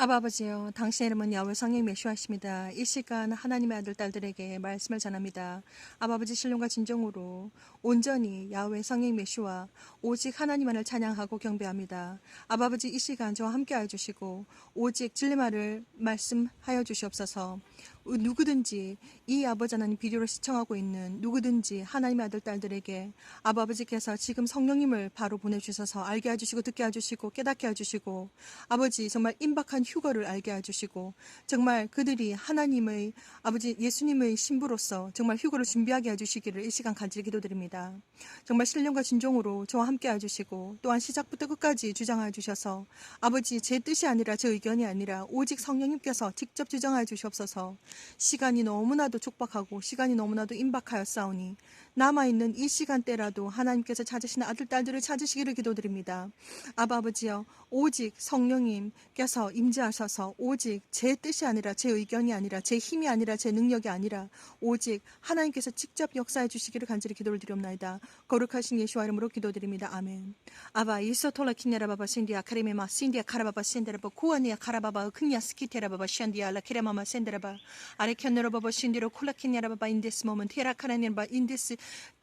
아바 아버지요, 당신의 이름은 야외 성령 메시아십니다. 이 시간 하나님의 아들 딸들에게 말씀을 전합니다. 아바 아버지 신령과 진정으로 온전히 야외 성령 메시아 오직 하나님만을 찬양하고 경배합니다. 아바 아버지 이 시간 저와 함께 해주시고 오직 진리말을 말씀하여 주시옵소서. 누구든지 이 아버지 하나님 비디오를 시청하고 있는 누구든지 하나님의 아들 딸들에게 아버지께서 지금 성령님을 바로 보내주셔서 알게 해주시고 듣게 해주시고 깨닫게 해주시고 아버지 정말 임박한 휴거를 알게 해주시고 정말 그들이 하나님의 아버지 예수님의 신부로서 정말 휴거를 준비하게 해주시기를 이 시간 간절히 기도드립니다. 정말 신령과 진정으로 저와 함께 해주시고 또한 시작부터 끝까지 주장해 주셔서 아버지 제 뜻이 아니라 제 의견이 아니라 오직 성령님께서 직접 주장해 주시옵소서 시간이 너무나도 촉박하고 시간이 너무나도 임박하여 싸우니 남아있는 이 시간대라도 하나님께서 찾으시는 아들, 딸들을 찾으시기를 기도드립니다. 아바 아버지여, 오직 성령님께서 임재하셔서 오직 제 뜻이 아니라 제 의견이 아니라 제 힘이 아니라 제 능력이 아니라 오직 하나님께서 직접 역사해 주시기를 간절히 기도를 드리옵나이다. 거룩하신 예수와 이름으로 기도드립니다. 아멘. 아바 이소톨라 키냐라바바 신디아 카리메마 신디아 카라바바 신데라바 구아니아 카라바바 크냐 스키테라바바 샨디아 라키라마마 센데라바 아레켄네로바바 신디로 콜라키냐라바바 인데스 모먼 테라카라니바 인데스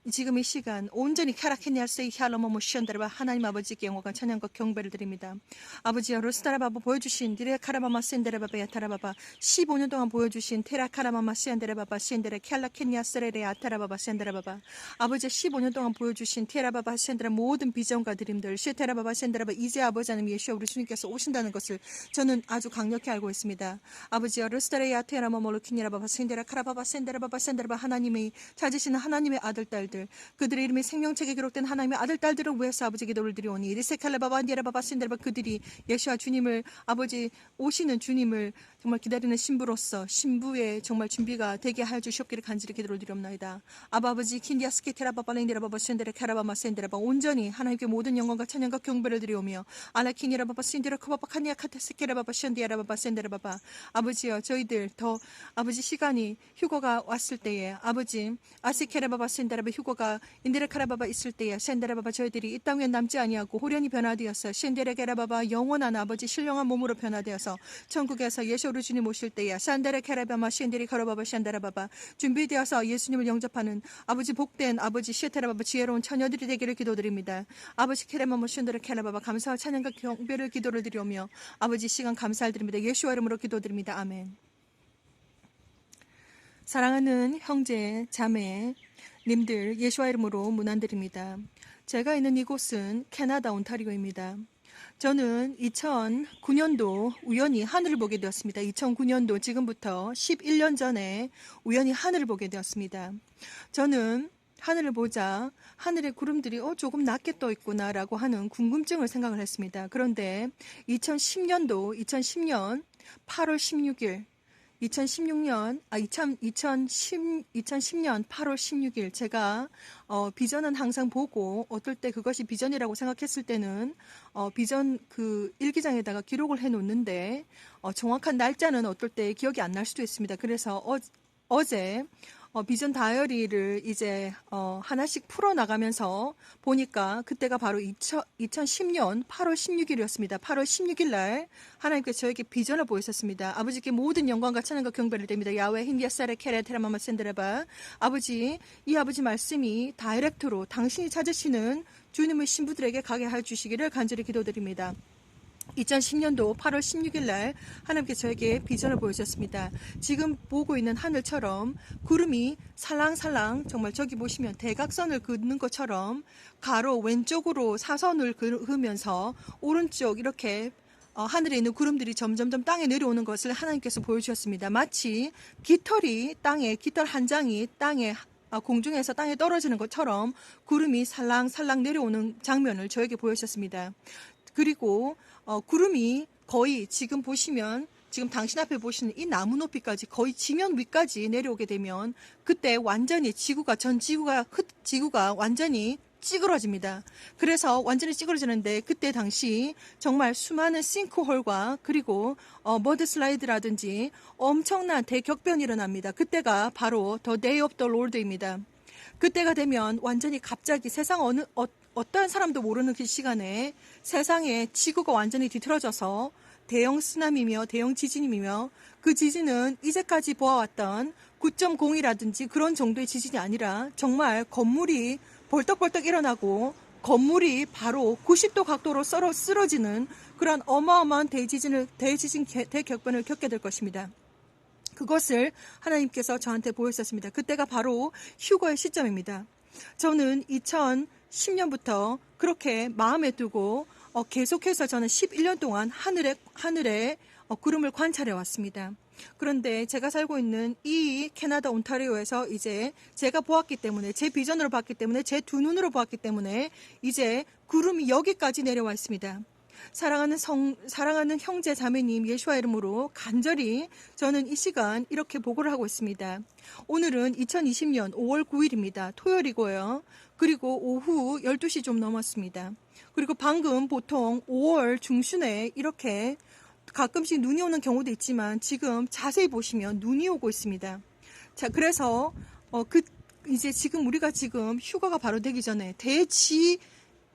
지금 이 시간 온전히 카라케니아스의 샬로모모 시언다라바 하나님 아버지께 영광과 찬양과 경배를 드립니다. 아버지여 로스타라바바 보여주신 디레 카라바마 센데라바바 야타라바바 15년 동안 보여주신 테라 카라마마 센데라바바 센데레 캘라케니아스레레 아타라바바 센데라바바 아버지 15년 동안 보여주신 테라바바 센데라 모든 비전과 드림들 쉐테라바바 센데라바 이제 아버지 하나님 예수와 우리 주님께서 오신다는 것을 저는 아주 강력히 알고 있습니다. 아버지여 로스타레 야테라마모로 키니라바바 센데라 카라바바 센데라바바 센데라바 하나님의 찾으시는 하나님의 아들 딸들 그들의 이름이 생명책에 기록된 하나님의 아들 딸들을 위해서 아버지 기도를 드리오니 리세칼라바바 니라바바 신데라바 그들이 예수와 주님을 아버지 오시는 주님을 정말 기다리는 신부로서 신부의 정말 준비가 되게 하여 주시옵기를 간절히 기도를 드리옵나이다. 아바 아버지 킨디아스케 테라바바 랭데라바바 신데라 카라바마 센데라바 온전히 하나님께 모든 영광과 찬양과 경배를 드리오며 아라키니라바바 신데라 크바바 카니아 카테스케라바바 션디아라바바 센데라바바 아버지여 저희들 더 아버지 시간이 휴거가 왔을 때에 아버지 아스케라바바 센데라바 휴거가 인데라카라바바 있을 때에 센데라바바 저희들이 이 땅에 남지 아니하고 호련히 변화되어서 신데레게라바바 영원한 아버지 신령한 몸으로 변화되어서 천국에서 예수 우리 주님 오실 때에 산데레케라바마 신데리 카라바바 샨데라바바 준비되어서 예수님을 영접하는 아버지 복된 아버지 시테라바바 지혜로운 처녀들이 되기를 기도드립니다. 아버지 케레마모 신데레 케라바바 감사와 찬양과 경배를 기도를 드리오며 아버지 시간 감사를 드립니다. 예수와 이름으로 기도드립니다. 아멘. 사랑하는 형제, 자매, 님들 예수와 이름으로 문안드립니다. 제가 있는 이곳은 캐나다 온타리오입니다. 저는 2009년도 우연히 하늘을 보게 되었습니다. 2009년도 지금부터 11년 전에 우연히 하늘을 보게 되었습니다. 저는 하늘을 보자 하늘의 구름들이 어 조금 낮게 떠 있구나라고 하는 궁금증을 생각을 했습니다. 그런데 2010년도 2010년 8월 16일 2016년 아 2000, 2010, 2010년 8월 16일 제가 어, 비전은 항상 보고 어떨 때 그것이 비전이라고 생각했을 때는 어, 비전 그 일기장에다가 기록을 해 놓는데 어, 정확한 날짜는 어떨 때 기억이 안 날 수도 있습니다. 그래서 어, 어제 어, 비전 다이어리를 이제 어, 하나씩 풀어 나가면서 보니까 그때가 바로 2000, 2010년 8월 16일이었습니다. 8월 16일 날 하나님께서 저에게 비전을 보이셨습니다. 아버지께 모든 영광과 찬양과 경배를 드립니다. 야외 힌디아사레 케레 테라마마 센드라바 아버지 이 아버지 말씀이 다이렉트로 당신이 찾으시는 주님의 신부들에게 가게 해 주시기를 간절히 기도드립니다. 2010년도 8월 16일 날 하나님께서 저에게 비전을 보여주셨습니다. 지금 보고 있는 하늘처럼 구름이 살랑살랑 정말 저기 보시면 대각선을 긋는 것처럼 가로 왼쪽으로 사선을 그으면서 오른쪽 이렇게 어, 하늘에 있는 구름들이 점점점 땅에 내려오는 것을 하나님께서 보여주셨습니다. 마치 깃털이 땅에 깃털 한 장이 땅에 아, 공중에서 땅에 떨어지는 것처럼 구름이 살랑살랑 내려오는 장면을 저에게 보여주셨습니다. 그리고 어, 구름이 거의 지금 보시면 지금 당신 앞에 보시는 이 나무 높이까지 거의 지면 위까지 내려오게 되면 그때 완전히 지구가 전 지구가 흩 지구가 완전히 찌그러집니다. 그래서 완전히 찌그러지는데 그때 당시 정말 수많은 싱크홀과 그리고 어, 머드 슬라이드라든지 엄청난 대격변이 일어납니다. 그때가 바로 더 데이 오브 더 롤드입니다. 그때가 되면 완전히 갑자기 세상 어느 어, 어떠한 사람도 모르는 그 시간에 세상에 지구가 완전히 뒤틀어져서 대형 쓰나미며 대형 지진이며 그 지진은 이제까지 보아왔던 9.0이라든지 그런 정도의 지진이 아니라 정말 건물이 벌떡벌떡 일어나고 건물이 바로 90도 각도로 썰어 쓰러지는 그런 어마어마한 대지진을 대지진 개- 대격변을 겪게 될 것입니다. 그것을 하나님께서 저한테 보여주셨습니다. 그때가 바로 휴거의 시점입니다. 저는 2010년부터 그렇게 마음에 두고 어, 계속해서 저는 11년 동안 하늘에 하늘에 어, 구름을 관찰해 왔습니다. 그런데 제가 살고 있는 이 캐나다 온타리오에서 이제 제가 보았기 때문에 제 비전으로 봤기 때문에 제 두 눈으로 보았기 때문에 이제 구름이 여기까지 내려와 있습니다. 사랑하는 성, 사랑하는 형제 자매님 예수와 이름으로 간절히 저는 이 시간 이렇게 보고를 하고 있습니다. 오늘은 2020년 5월 9일입니다. 토요일이고요. 그리고 오후 12시 좀 넘었습니다. 그리고 방금 보통 5월 중순에 이렇게 가끔씩 눈이 오는 경우도 있지만 지금 자세히 보시면 눈이 오고 있습니다. 자, 그래서 어, 그 이제 지금 우리가 지금 휴가가 바로 되기 전에 대지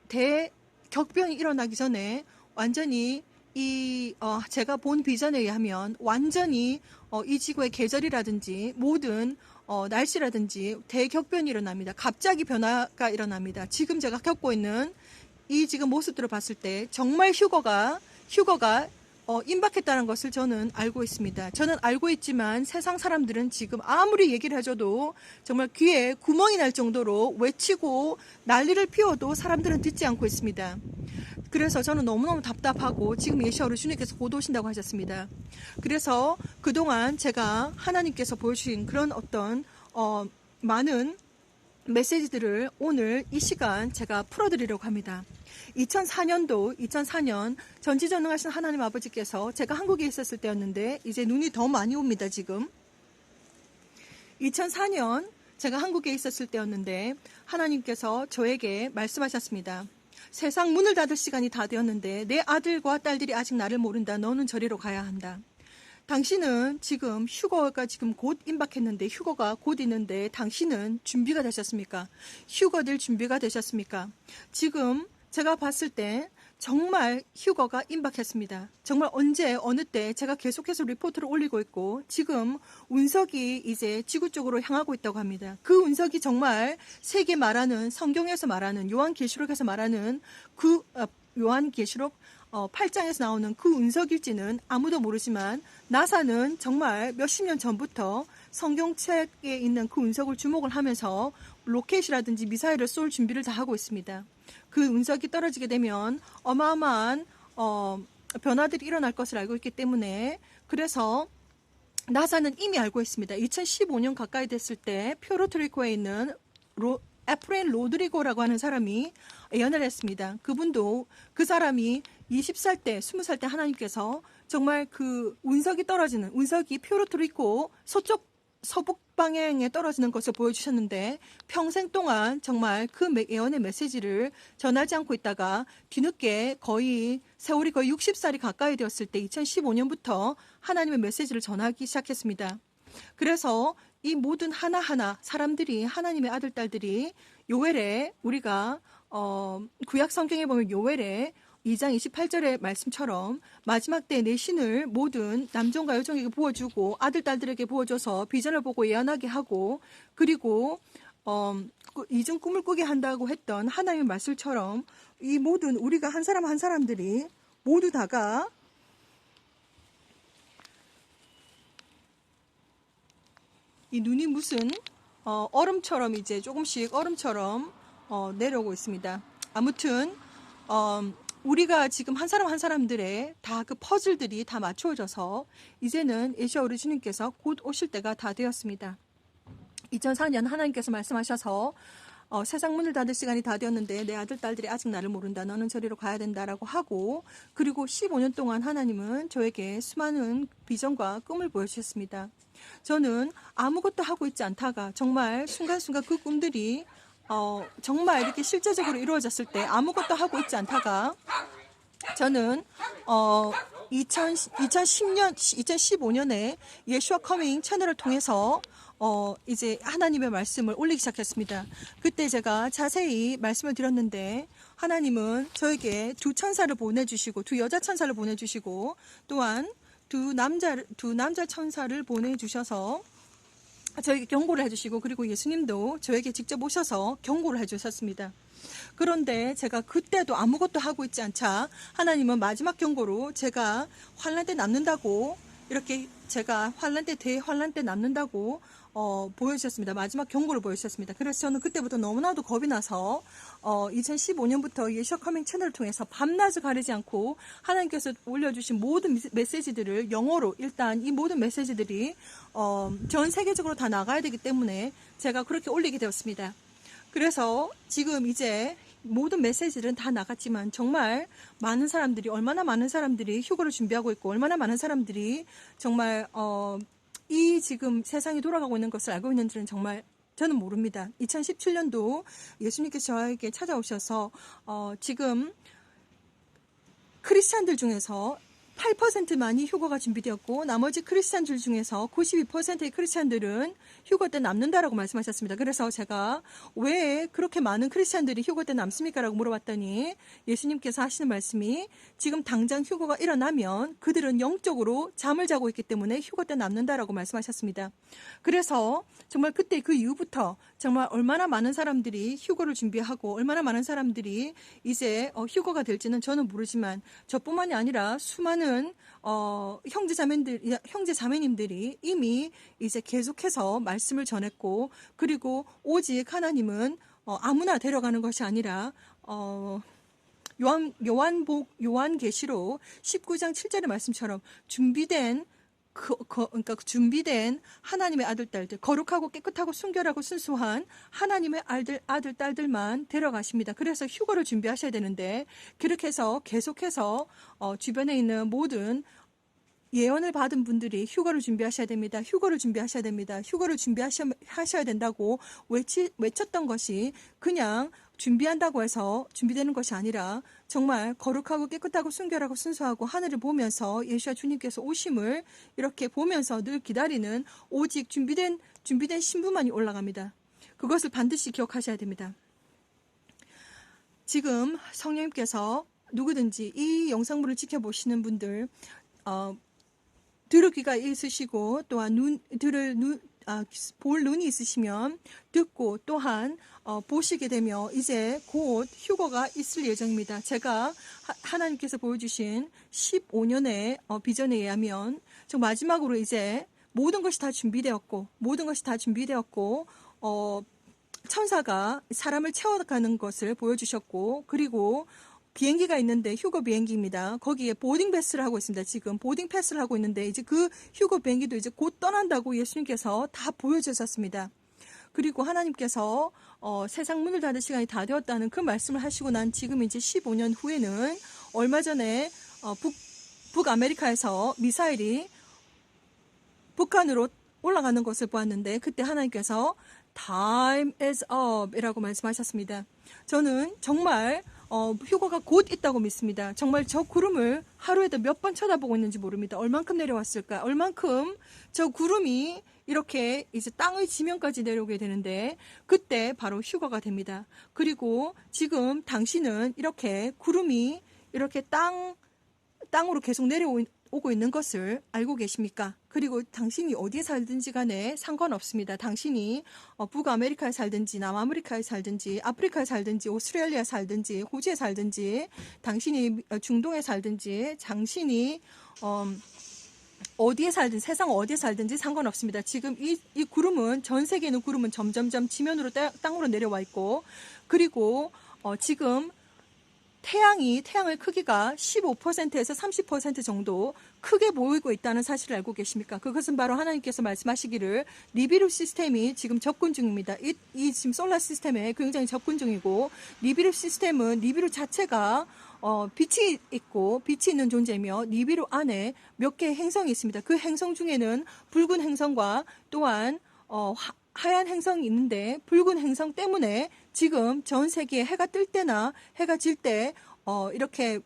대 격변이 일어나기 전에 완전히 이 어, 제가 본 비전에 의하면 완전히 어, 이 지구의 계절이라든지 모든 어, 날씨라든지 대격변이 일어납니다. 갑자기 변화가 일어납니다. 지금 제가 겪고 있는 이 지금 모습들을 봤을 때 정말 휴거가 휴거가 어, 임박했다는 것을 저는 알고 있습니다. 저는 알고 있지만 세상 사람들은 지금 아무리 얘기를 해줘도 정말 귀에 구멍이 날 정도로 외치고 난리를 피워도 사람들은 듣지 않고 있습니다. 그래서 저는 너무너무 답답하고 지금 예시어를 주님께서 곧 오신다고 하셨습니다. 그래서 그동안 제가 하나님께서 보여주신 그런 어떤 어, 많은 메시지들을 오늘 이 시간 제가 풀어드리려고 합니다. 2004년도 2004년 전지전능하신 하나님 아버지께서 제가 한국에 있었을 때였는데 이제 눈이 더 많이 옵니다 지금 2004년 제가 한국에 있었을 때였는데 하나님께서 저에게 말씀하셨습니다. 세상 문을 닫을 시간이 다 되었는데 내 아들과 딸들이 아직 나를 모른다. 너는 저리로 가야 한다. 당신은 지금 휴거가 지금 곧 임박했는데 휴거가 곧 있는데 당신은 준비가 되셨습니까? 휴거 될 준비가 되셨습니까? 지금 제가 봤을 때 정말 휴거가 임박했습니다. 정말 언제 어느 때 제가 계속해서 리포트를 올리고 있고 지금 운석이 이제 지구 쪽으로 향하고 있다고 합니다. 그 운석이 정말 세계 말하는 성경에서 말하는 요한 계시록에서 말하는 그 어, 요한 계시록 어, 8장에서 나오는 그 운석일지는 아무도 모르지만 나사는 정말 몇십 년 전부터 성경책에 있는 그 운석을 주목을 하면서 로켓이라든지 미사일을 쏠 준비를 다 하고 있습니다. 그 운석이 떨어지게 되면 어마어마한 어, 변화들이 일어날 것을 알고 있기 때문에 그래서 나사는 이미 알고 있습니다. 2015년 가까이 됐을 때 퓨르토리코에 있는 로, 에프레인 로드리고라고 하는 사람이 예언을 했습니다. 그분도 그 사람이 20살 때, 20살 때 하나님께서 정말 그 운석이 떨어지는 운석이 퓨르토리코 서쪽 서북 방향에 떨어지는 것을 보여주셨는데 평생 동안 정말 그 매- 예언의 메시지를 전하지 않고 있다가 뒤늦게 거의 세월이 거의 60살이 가까이 되었을 때 2015년부터 하나님의 메시지를 전하기 시작했습니다. 그래서 이 모든 하나하나 사람들이 하나님의 아들 딸들이 요엘에 우리가 어 구약 성경에 보면 요엘에 2장 28절의 말씀처럼 마지막 때 내 신을 모든 남종과 여종에게 부어주고 아들 딸들에게 부어줘서 비전을 보고 예언하게 하고 그리고 어, 그 이중 꿈을 꾸게 한다고 했던 하나님의 말씀처럼 이 모든 우리가 한 사람 한 사람들이 모두 다가 이 눈이 무슨 어, 얼음처럼 이제 조금씩 얼음처럼 어, 내려오고 있습니다. 아무튼 어, 우리가 지금 한 사람 한 사람들의 다 그 퍼즐들이 다 맞추어져서 이제는 예수와 우리 주님께서 곧 오실 때가 다 되었습니다. 2004년 하나님께서 말씀하셔서 어, 세상 문을 닫을 시간이 다 되었는데 내 아들 딸들이 아직 나를 모른다. 너는 저리로 가야 된다라고 하고 그리고 15년 동안 하나님은 저에게 수많은 비전과 꿈을 보여주셨습니다. 저는 아무것도 하고 있지 않다가 정말 순간순간 그 꿈들이 어, 정말 이렇게 실제적으로 이루어졌을 때 아무것도 하고 있지 않다가 저는 어, 2000, 2010년, 2015년에 예슈아 커밍 채널을 통해서 어, 이제 하나님의 말씀을 올리기 시작했습니다. 그때 제가 자세히 말씀을 드렸는데 하나님은 저에게 두 천사를 보내주시고 두 여자 천사를 보내주시고 또한 두 남자 두 남자 천사를 보내주셔서 저에게 경고를 해주시고 그리고 예수님도 저에게 직접 오셔서 경고를 해주셨습니다. 그런데 제가 그때도 아무것도 하고 있지 않자 하나님은 마지막 경고로 제가 환란 때 남는다고 이렇게 제가 환란 때 대환란 때 남는다고 어, 보여주셨습니다. 마지막 경고를 보여주셨습니다. 그래서 저는 그때부터 너무나도 겁이 나서 어, 2015년부터 예셔 커밍 채널을 통해서 밤낮을 가리지 않고 하나님께서 올려주신 모든 메시지들을 영어로 일단 이 모든 메시지들이 어, 전 세계적으로 다 나가야 되기 때문에 제가 그렇게 올리게 되었습니다. 그래서 지금 이제 모든 메시지는 다 나갔지만 정말 많은 사람들이 얼마나 많은 사람들이 휴거를 준비하고 있고 얼마나 많은 사람들이 정말 어, 이 지금 세상이 돌아가고 있는 것을 알고 있는지는 정말 저는 모릅니다. 2017년도 예수님께서 저에게 찾아오셔서 어, 지금 크리스찬들 중에서 8%만이 휴거가 준비되었고 나머지 크리스찬들 중에서 92%의 크리스찬들은 휴거 때 남는다라고 말씀하셨습니다. 그래서 제가 왜 그렇게 많은 크리스찬들이 휴거 때 남습니까라고 물어봤더니 예수님께서 하시는 말씀이 지금 당장 휴거가 일어나면 그들은 영적으로 잠을 자고 있기 때문에 휴거 때 남는다라고 말씀하셨습니다. 그래서 정말 그때 그 이후부터 정말 얼마나 많은 사람들이 휴거를 준비하고 얼마나 많은 사람들이 이제 어, 휴거가 될지는 저는 모르지만 저뿐만이 아니라 수많은 어, 형제 자매들 형제 자매님들이 이미 이제 계속해서 말씀을 전했고 그리고 오직 하나님은 어, 아무나 데려가는 것이 아니라 어, 요한 요한복 요한계시록 19장 7절의 말씀처럼 준비된 그, 그, 그러니까 준비된 하나님의 아들 딸들 거룩하고 깨끗하고 순결하고 순수한 하나님의 아들 아들 딸들만 데려가십니다. 그래서 휴거를 준비하셔야 되는데 그렇게 해서 계속해서 어, 주변에 있는 모든 예언을 받은 분들이 휴거를 준비하셔야 됩니다. 휴거를 준비하셔야 됩니다. 휴거를 준비하셔야 된다고 외치, 외쳤던 것이 그냥 준비한다고 해서 준비되는 것이 아니라 정말 거룩하고 깨끗하고 순결하고 순수하고 하늘을 보면서 예수와 주님께서 오심을 이렇게 보면서 늘 기다리는 오직 준비된 준비된 신부만이 올라갑니다. 그것을 반드시 기억하셔야 됩니다. 지금 성령님께서 누구든지 이 영상물을 지켜보시는 분들 어, 들을 귀가 있으시고 또한 눈 들을 눈 아, 볼 눈이 있으시면 듣고 또한 어, 보시게 되며 이제 곧 휴거가 있을 예정입니다. 제가 하, 나님께서 보여주신 15년의 어, 비전에 의하면 저 마지막으로 이제 모든 것이 다 준비되었고 모든 것이 다 준비되었고 어, 천사가 사람을 채워가는 것을 보여주셨고 그리고 비행기가 있는데 휴거 비행기입니다. 거기에 보딩 패스를 하고 있습니다. 지금 보딩 패스를 하고 있는데 이제 그 휴거 비행기도 이제 곧 떠난다고 예수님께서 다 보여주셨습니다. 그리고 하나님께서 어, 세상 문을 닫을 시간이 다 되었다는 그 말씀을 하시고 난 지금 이제 15년 후에는 얼마 전에 어, 북, 북아메리카에서 미사일이 북한으로 올라가는 것을 보았는데 그때 하나님께서 time is up 이라고 말씀하셨습니다. 저는 정말 어, 휴거가 곧 있다고 믿습니다. 정말 저 구름을 하루에도 몇 번 쳐다보고 있는지 모릅니다. 얼만큼 내려왔을까? 얼만큼 저 구름이 이렇게 이제 땅의 지면까지 내려오게 되는데 그때 바로 휴거가 됩니다. 그리고 지금 당신은 이렇게 구름이 이렇게 땅 땅으로 계속 내려오 오고 있는 것을 알고 계십니까? 그리고 당신이 어디에 살든지 간에 상관없습니다. 당신이 어, 북아메리카에 살든지 남아메리카에 살든지 아프리카에 살든지 오스트레일리아에 살든지 호주에 살든지 당신이 어, 중동에 살든지 당신이 어, 어디에 살든 세상 어디에 살든지 상관없습니다. 지금 이, 이 구름은 전 세계에 있는 구름은 점점점 지면으로 땅으로 내려와 있고 그리고 어, 지금 태양이 태양의 크기가 15%에서 30% 정도 크게 보이고 있다는 사실을 알고 계십니까? 그것은 바로 하나님께서 말씀하시기를 리비루 시스템이 지금 접근 중입니다. 이, 이 지금 솔라 시스템에 굉장히 접근 중이고 리비루 시스템은 리비루 자체가 어, 빛이 있고 빛이 있는 존재며 니비루 안에 몇 개의 행성이 있습니다. 그 행성 중에는 붉은 행성과 또한 어, 하, 하얀 행성이 있는데 붉은 행성 때문에 지금 전 세계에 해가 뜰 때나 해가 질 때 어, 이렇게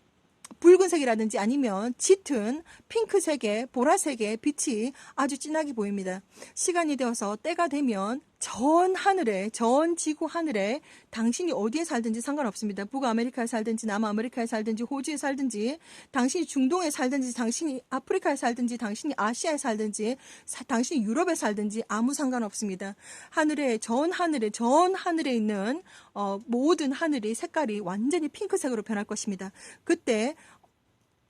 붉은색이라든지 아니면 짙은 핑크색의 보라색의 빛이 아주 진하게 보입니다. 시간이 되어서 때가 되면 전 하늘에 전 지구 하늘에 당신이 어디에 살든지 상관없습니다. 북아메리카에 살든지 남아메리카에 살든지 호주에 살든지 당신이 중동에 살든지 당신이 아프리카에 살든지 당신이 아시아에 살든지 사- 당신이 유럽에 살든지 아무 상관없습니다. 하늘에 전 하늘에 전 하늘에 있는 어, 모든 하늘이 색깔이 완전히 핑크색으로 변할 것입니다. 그때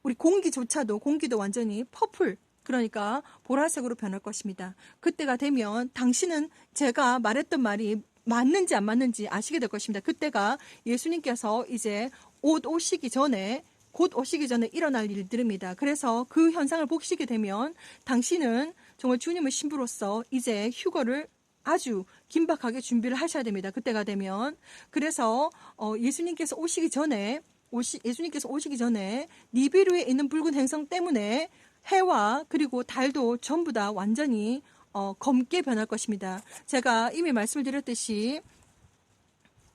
우리 공기조차도 공기도 완전히 퍼플 그러니까 보라색으로 변할 것입니다. 그때가 되면 당신은 제가 말했던 말이 맞는지 안 맞는지 아시게 될 것입니다. 그때가 예수님께서 이제 옷 오시기 전에 곧 오시기 전에 일어날 일들입니다. 그래서 그 현상을 보시게 되면 당신은 정말 주님의 신부로서 이제 휴거를 아주 긴박하게 준비를 하셔야 됩니다. 그때가 되면 그래서 어, 예수님께서 오시기 전에 오시, 예수님께서 오시기 전에 니비루에 있는 붉은 행성 때문에 해와 그리고 달도 전부 다 완전히 어, 검게 변할 것입니다. 제가 이미 말씀을 드렸듯이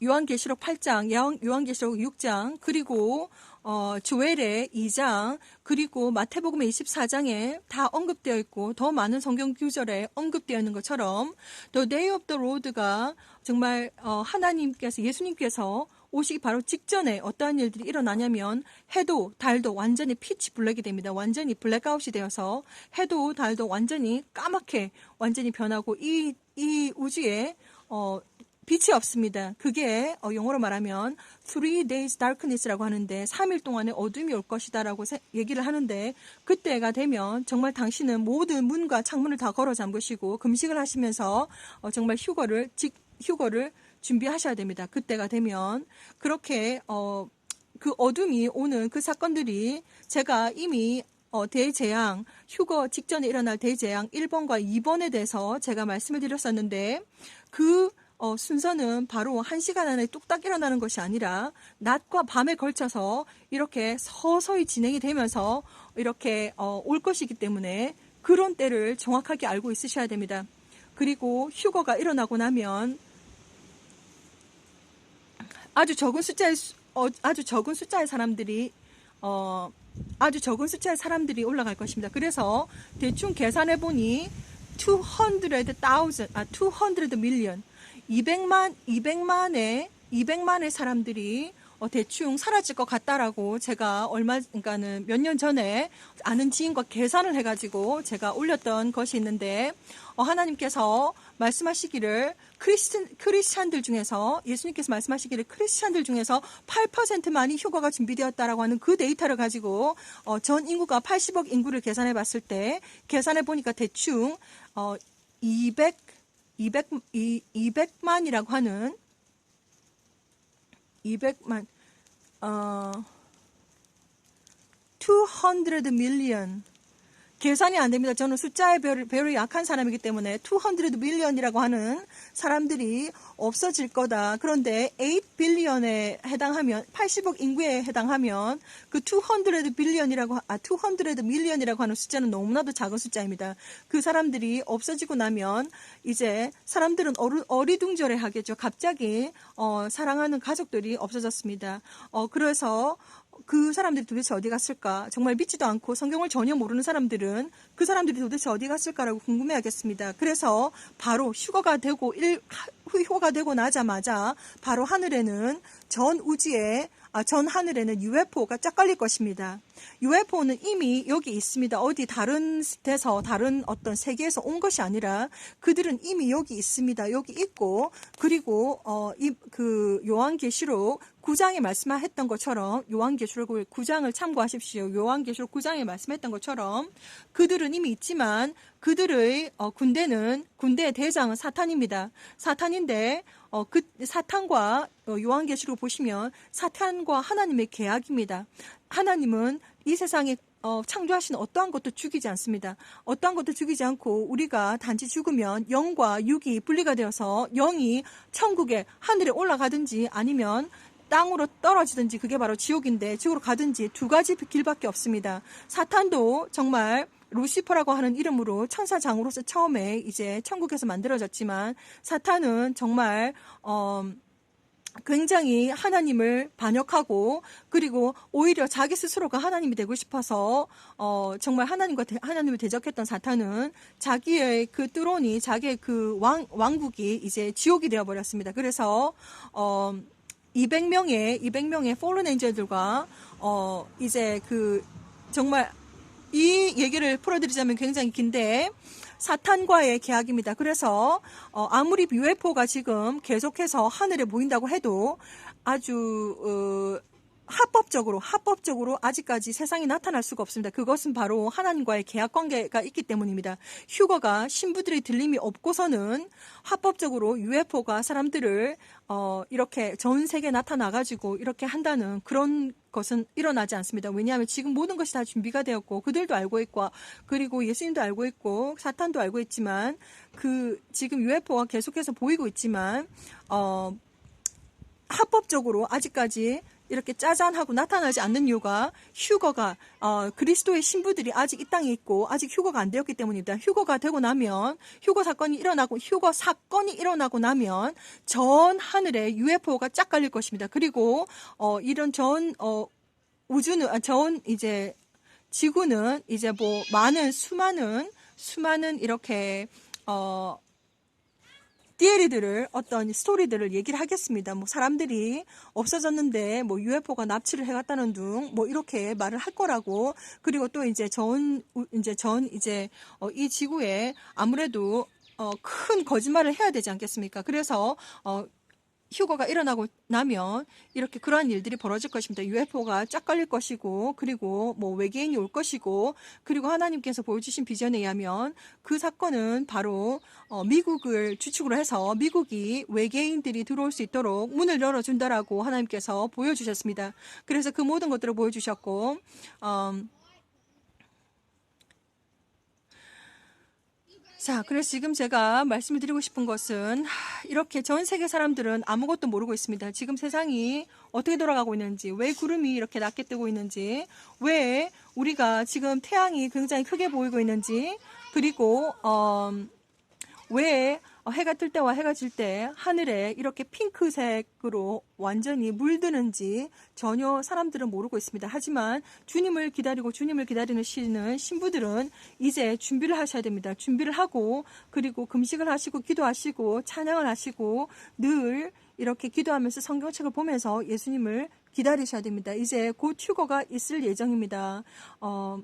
요한계시록 8장, 요한- 요한계시록 6장, 그리고 어, 조엘의 2장, 그리고 마태복음의 24장에 다 언급되어 있고 더 많은 성경 구절에 언급되어 있는 것처럼 The Day of the Lord가 정말 어, 하나님께서 예수님께서 오시기 바로 직전에 어떠한 일들이 일어나냐면 해도 달도 완전히 피치 블랙이 됩니다. 완전히 블랙아웃이 되어서 해도 달도 완전히 까맣게 완전히 변하고 이, 이 우주에 어, 빛이 없습니다. 그게 어, 영어로 말하면 three days darkness라고 하는데 3일 동안의 어둠이 올 것이다라고 세- 얘기를 하는데 그때가 되면 정말 당신은 모든 문과 창문을 다 걸어 잠그시고 금식을 하시면서 어, 정말 휴거를 직 휴거를 준비하셔야 됩니다. 그때가 되면 그렇게 어, 그 어둠이 오는 그 사건들이 제가 이미 어, 대재앙, 휴거 직전에 일어날 대재앙 1번과 2번에 대해서 제가 말씀을 드렸었는데 그 어, 순서는 바로 한 시간 안에 뚝딱 일어나는 것이 아니라 낮과 밤에 걸쳐서 이렇게 서서히 진행이 되면서 이렇게 어, 올 것이기 때문에 그런 때를 정확하게 알고 있으셔야 됩니다. 그리고 휴거가 일어나고 나면 아주 적은 숫자의 수- 어, 아주 적은 숫자의 사람들이 어, 아주 적은 숫자의 사람들이 올라갈 것입니다. 그래서 대충 계산해 보니 200,000, 아, 200 million, 200만, 200만의, 200만의 사람들이 어, 대충 사라질 것 같다라고 제가 얼마, 그러니까는 몇 년 전에 아는 지인과 계산을 해가지고 제가 올렸던 것이 있는데, 어, 하나님께서 말씀하시기를 크리스천, 크리스찬들 중에서, 예수님께서 말씀하시기를 크리스찬들 중에서 8%만이 휴가가 준비되었다라고 하는 그 데이터를 가지고, 어, 전 인구가 80억 인구를 계산해 봤을 때, 계산해 보니까 대충, 어, 200, 200, 200만이라고 하는 200만 Uh, 어200 million 계산이 안 됩니다. 저는 숫자에 별로, 별로 약한 사람이기 때문에 200 million이라고 하는 사람들이 없어질 거다. 그런데 8 billion에 해당하면 80억 인구에 해당하면 그200 billion이라고 아 200 million이라고 하는 숫자는 너무나도 작은 숫자입니다. 그 사람들이 없어지고 나면 이제 사람들은 어리, 어리둥절해 하겠죠. 갑자기 어, 사랑하는 가족들이 없어졌습니다. 어, 그래서 그 사람들이 도대체 어디 갔을까? 정말 믿지도 않고 성경을 전혀 모르는 사람들은 그 사람들이 도대체 어디 갔을까라고 궁금해하겠습니다. 그래서 바로 휴거가 되고 일 휴거가 되고 나자마자 바로 하늘에는 전 우주에 아, 전 하늘에는 UFO가 쫙 깔릴 것입니다. UFO는 이미 여기 있습니다. 어디 다른 데서 다른 어떤 세계에서 온 것이 아니라 그들은 이미 여기 있습니다. 여기 있고 그리고 어, 이, 그 요한계시록 9장에 말씀했던 것처럼 요한계시록 9장을 참고하십시오. 요한계시록 9장에 말씀했던 것처럼 그들은 이미 있지만 그들의 어, 군대는 군대의 대장은 사탄입니다. 사탄인데 어, 그 사탄과 어, 요한계시록 보시면 사탄과 하나님의 계약입니다. 하나님은 이 세상에 어, 창조하신 어떠한 것도 죽이지 않습니다. 어떠한 것도 죽이지 않고 우리가 단지 죽으면 영과 육이 분리가 되어서 영이 천국에 하늘에 올라가든지 아니면 땅으로 떨어지든지 그게 바로 지옥인데 지옥으로 가든지 두 가지 길밖에 없습니다. 사탄도 정말 루시퍼라고 하는 이름으로 천사장으로서 처음에 이제 천국에서 만들어졌지만 사탄은 정말 어 굉장히 하나님을 반역하고 그리고 오히려 자기 스스로가 하나님이 되고 싶어서 어 정말 하나님과 대, 하나님을 대적했던 사탄은 자기의 그 뚜론이 자기의 그 왕 왕국이 이제 지옥이 되어 버렸습니다. 그래서 어 200명의 200명의 폴른 엔젤들과 어 이제 그 정말 이 얘기를 풀어드리자면 굉장히 긴데 사탄과의 계약입니다. 그래서 어, 아무리 UFO가 지금 계속해서 하늘에 보인다고 해도 아주 어, 합법적으로 합법적으로 아직까지 세상에 나타날 수가 없습니다. 그것은 바로 하나님과의 계약 관계가 있기 때문입니다. 휴거가 신부들의 들림이 없고서는 합법적으로 UFO가 사람들을 어, 이렇게 전 세계에 나타나 가지고 이렇게 한다는 그런 것은 일어나지 않습니다. 왜냐하면 지금 모든 것이 다 준비가 되었고 그들도 알고 있고 그리고 예수님도 알고 있고 사탄도 알고 있지만 그 지금 UFO가 계속해서 보이고 있지만 어 합법적으로 아직까지 이렇게 짜잔하고 나타나지 않는 이유가 휴거가 어, 그리스도의 신부들이 아직 이 땅에 있고 아직 휴거가 안 되었기 때문입니다. 휴거가 되고 나면 휴거 사건이 일어나고 휴거 사건이 일어나고 나면 전 하늘에 UFO가 쫙 깔릴 것입니다. 그리고 어, 이런 전 어, 우주는 아, 전 이제 지구는 이제 뭐 많은 수많은 수많은 이렇게 어 디에리들을 어떤 스토리들을 얘기를 하겠습니다. 뭐 사람들이 없어졌는데 뭐 UFO가 납치를 해갔다는 둥 뭐 이렇게 말을 할 거라고 그리고 또 이제 전 이제 전 이제 어, 이 지구에 아무래도 어, 큰 거짓말을 해야 되지 않겠습니까? 그래서 어, 휴거가 일어나고 나면 이렇게 그러한 일들이 벌어질 것입니다. UFO가 쫙 깔릴 것이고 그리고 뭐 외계인이 올 것이고 그리고 하나님께서 보여주신 비전에 의하면 그 사건은 바로 어, 미국을 주축으로 해서 미국이 외계인들이 들어올 수 있도록 문을 열어준다라고 하나님께서 보여주셨습니다. 그래서 그 모든 것들을 보여주셨고 음, 자, 그래서 지금 제가 말씀을 드리고 싶은 것은 하, 이렇게 전 세계 사람들은 아무것도 모르고 있습니다. 지금 세상이 어떻게 돌아가고 있는지, 왜 구름이 이렇게 낮게 뜨고 있는지, 왜 우리가 지금 태양이 굉장히 크게 보이고 있는지, 그리고 어, 왜 해가 뜰 때와 해가 질 때 하늘에 이렇게 핑크색으로 완전히 물드는지 전혀 사람들은 모르고 있습니다. 하지만 주님을 기다리고 주님을 기다리는 신부들은 이제 준비를 하셔야 됩니다. 준비를 하고 그리고 금식을 하시고 기도하시고 찬양을 하시고 늘 이렇게 기도하면서 성경책을 보면서 예수님을 기다리셔야 됩니다. 이제 곧 휴거가 있을 예정입니다. 어,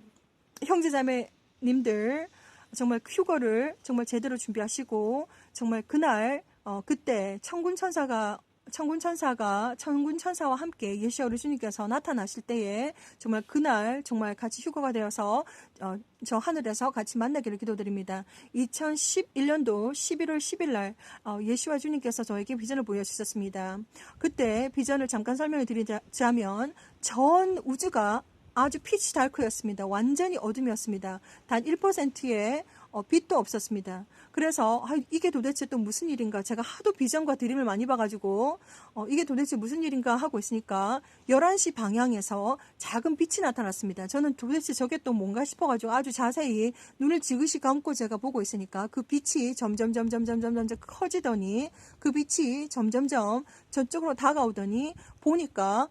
형제자매님들 정말 휴거를 정말 제대로 준비하시고 정말 그날 어, 그때 천군 천사가 천군 천사가 천군 천사와 함께 예수 어리 주님께서 나타나실 때에 정말 그날 정말 같이 휴거가 되어서 어, 저 하늘에서 같이 만나기를 기도드립니다. 2011년도 11월 10일 날 어, 예수와 주님께서 저에게 비전을 보여주셨습니다. 그때 비전을 잠깐 설명해 드리자면 전 우주가 아주 피치 달크였습니다. 완전히 어둠이었습니다. 단 1%의 어, 빛도 없었습니다. 그래서 아, 이게 도대체 또 무슨 일인가 제가 하도 비전과 드림을 많이 봐가지고 어, 이게 도대체 무슨 일인가 하고 있으니까 11시 방향에서 작은 빛이 나타났습니다. 저는 도대체 저게 또 뭔가 싶어가지고 아주 자세히 눈을 지그시 감고 제가 보고 있으니까 그 빛이 점점 점점 점점 점점 커지더니 그 빛이 점점점 저쪽으로 다가오더니 보니까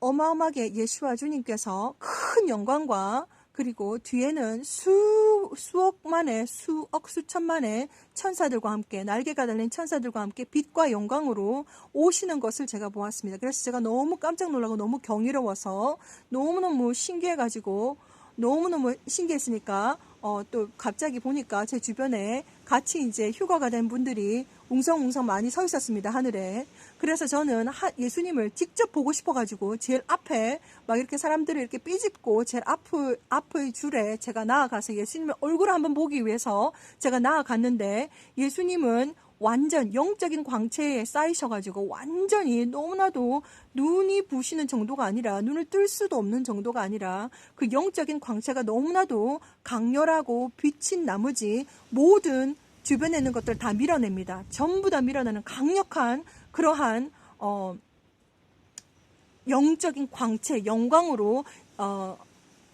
어마어마하게 예수와 주님께서 큰 영광과 그리고 뒤에는 수, 수억만의, 수억, 수천만의 천사들과 함께, 날개가 달린 천사들과 함께 빛과 영광으로 오시는 것을 제가 보았습니다. 그래서 제가 너무 깜짝 놀라고 너무 경이로워서 너무너무 신기해가지고 너무너무 신기했으니까 어, 또 갑자기 보니까 제 주변에 같이 이제 휴가가 된 분들이 웅성웅성 많이 서 있었습니다 하늘에. 그래서 저는 하, 예수님을 직접 보고 싶어가지고 제일 앞에 막 이렇게 사람들을 이렇게 삐집고 제일 앞의 앞의 줄에 제가 나아가서 예수님의 얼굴을 한번 보기 위해서 제가 나아갔는데 예수님은 완전 영적인 광채에 쌓이셔가지고 완전히 너무나도 눈이 부시는 정도가 아니라 눈을 뜰 수도 없는 정도가 아니라 그 영적인 광채가 너무나도 강렬하고 비친 나머지 모든 주변에 있는 것들 다 밀어냅니다. 전부 다 밀어내는 강력한 그러한 어, 영적인 광채, 영광으로 어,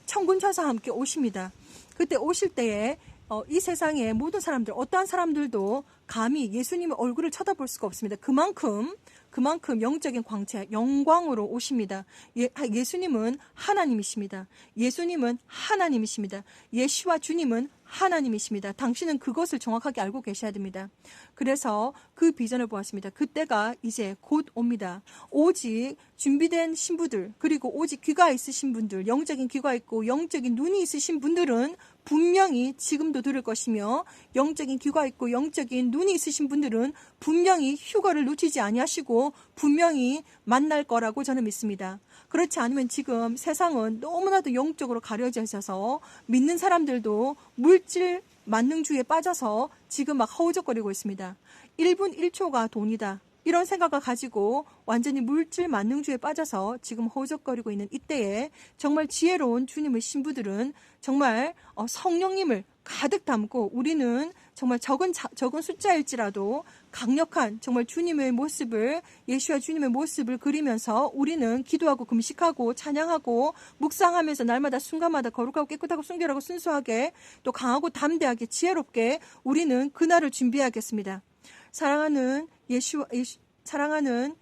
천군 천사와 함께 오십니다. 그때 오실 때에 어, 이 세상의 모든 사람들, 어떠한 사람들도 감히 예수님의 얼굴을 쳐다볼 수가 없습니다. 그만큼 그만큼 영적인 광채, 영광으로 오십니다. 예, 예수님은 하나님이십니다. 예수님은 하나님이십니다. 예수와 주님은 하나님이십니다. 당신은 그것을 정확하게 알고 계셔야 됩니다. 그래서 그 비전을 보았습니다. 그때가 이제 곧 옵니다. 오직 준비된 신부들, 그리고 오직 귀가 있으신 분들, 영적인 귀가 있고 영적인 눈이 있으신 분들은 분명히 지금도 들을 것이며 영적인 귀가 있고 영적인 눈이 있으신 분들은 분명히 휴거를 놓치지 아니하시고 분명히 만날 거라고 저는 믿습니다. 그렇지 않으면 지금 세상은 너무나도 영적으로 가려져 있어서 믿는 사람들도 물질 만능주의에 빠져서 지금 막 허우적거리고 있습니다. 1분 1초가 돈이다. 이런 생각을 가지고 완전히 물질 만능주의에 빠져서 지금 허우적거리고 있는 이때에 정말 지혜로운 주님의 신부들은 정말 어, 성령님을 가득 담고 우리는 정말 적은 자- 적은 숫자일지라도 강력한 정말 주님의 모습을 예수와 주님의 모습을 그리면서 우리는 기도하고 금식하고 찬양하고 묵상하면서 날마다 순간마다 거룩하고 깨끗하고 순결하고 순수하게 또 강하고 담대하게 지혜롭게 우리는 그날을 준비하겠습니다. 사랑하는 예수, 예수 사랑하는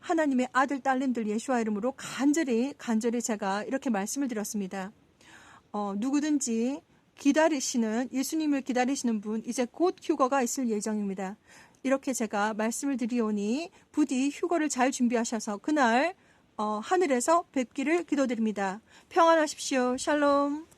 하나님의 아들 딸님들 예수와 이름으로 간절히 간절히 제가 이렇게 말씀을 드렸습니다. 어, 누구든지 기다리시는 예수님을 기다리시는 분 이제 곧 휴거가 있을 예정입니다. 이렇게 제가 말씀을 드리오니 부디 휴거를 잘 준비하셔서 그날 어, 하늘에서 뵙기를 기도드립니다. 평안하십시오. 샬롬.